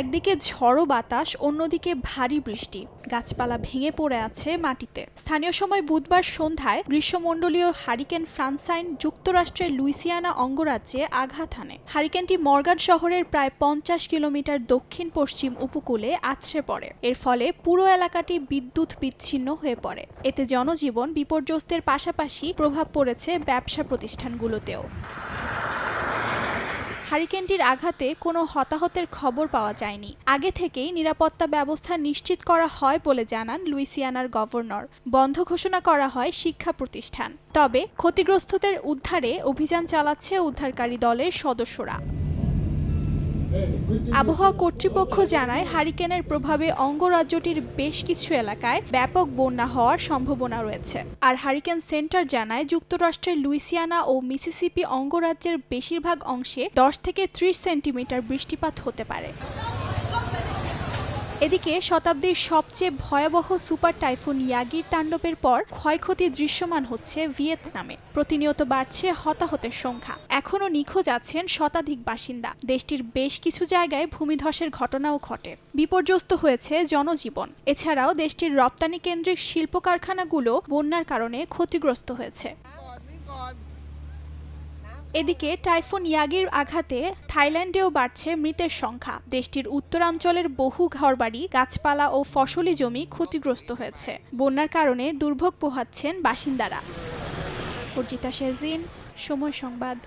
একদিকে ঝড়ো বাতাস, অন্যদিকে ভারী বৃষ্টি। গাছপালা ভেঙে পড়ে আছে মাটিতে। স্থানীয় সময় বুধবার সন্ধ্যায় গ্রীষ্মমণ্ডলীয় হারিকেন ফ্রান্সাইন যুক্তরাষ্ট্রের লুইসিয়ানা অঙ্গরাজ্যে আঘাত হানে। হারিকেনটি মর্গান শহরের প্রায় পঞ্চাশ কিলোমিটার দক্ষিণ পশ্চিম উপকূলে আছড়ে পড়ে। এর ফলে পুরো এলাকাটি বিদ্যুৎ বিচ্ছিন্ন হয়ে পড়ে। এতে জনজীবন বিপর্যস্তের পাশাপাশি প্রভাব পড়েছে ব্যবসা প্রতিষ্ঠানগুলোতেও। হারিকেনটির আঘাতে কোনো হতাহতের খবর পাওয়া যায়নি। আগে থেকেই নিরাপত্তা ব্যবস্থা নিশ্চিত করা হয় বলে জানান লুইসিয়ানার গভর্নর। বন্ধ ঘোষণা করা হয় শিক্ষা প্রতিষ্ঠান। তবে ক্ষতিগ্রস্তদের উদ্ধারে অভিযান চালাচ্ছে উদ্ধারকারী দলের সদস্যরা। আবহাওয়া কর্তৃপক্ষ জানায়, হারিকেনের প্রভাবে অঙ্গরাজ্যটির বেশ কিছু এলাকায় ব্যাপক বন্যা হওয়ার সম্ভাবনা রয়েছে। আর হারিকেন সেন্টার জানায়, যুক্তরাষ্ট্রের লুইসিয়ানা ও মিসিসিপি অঙ্গরাজ্যের বেশিরভাগ অংশে দশ থেকে ত্রিশ সেন্টিমিটার বৃষ্টিপাত হতে পারে। এদিকে শতাব্দীর সবচেয়ে ভয়াবহ সুপার টাইফুন ইয়াগির তাণ্ডবের পর ক্ষয়ক্ষতি দৃশ্যমান হচ্ছে ভিয়েতনামে। প্রতিনিয়ত বাড়ছে হতাহতের সংখ্যা। এখনও নিখোঁজ আছেন শতাধিক বাসিন্দা। দেশটির বেশ কিছু জায়গায় ভূমিধসের ঘটনাও ঘটে। বিপর্যস্ত হয়েছে জনজীবন। এছাড়াও দেশটির রপ্তানি কেন্দ্রিক শিল্প কারখানাগুলো বন্যার কারণে ক্ষতিগ্রস্ত হয়েছে। এদিকে টাইফুন ইয়াগির আঘাতে থাইল্যান্ডেও বাড়ছে মৃতের সংখ্যা। দেশটির উত্তরাঞ্চলের বহু ঘরবাড়ি, গাছপালা ও ফসলি জমি ক্ষতিগ্রস্ত হয়েছে। বন্যার কারণে দুর্ভোগ পোহাচ্ছেন বাসিন্দারা। অর্জিতা শেজিন সময় সংবাদ।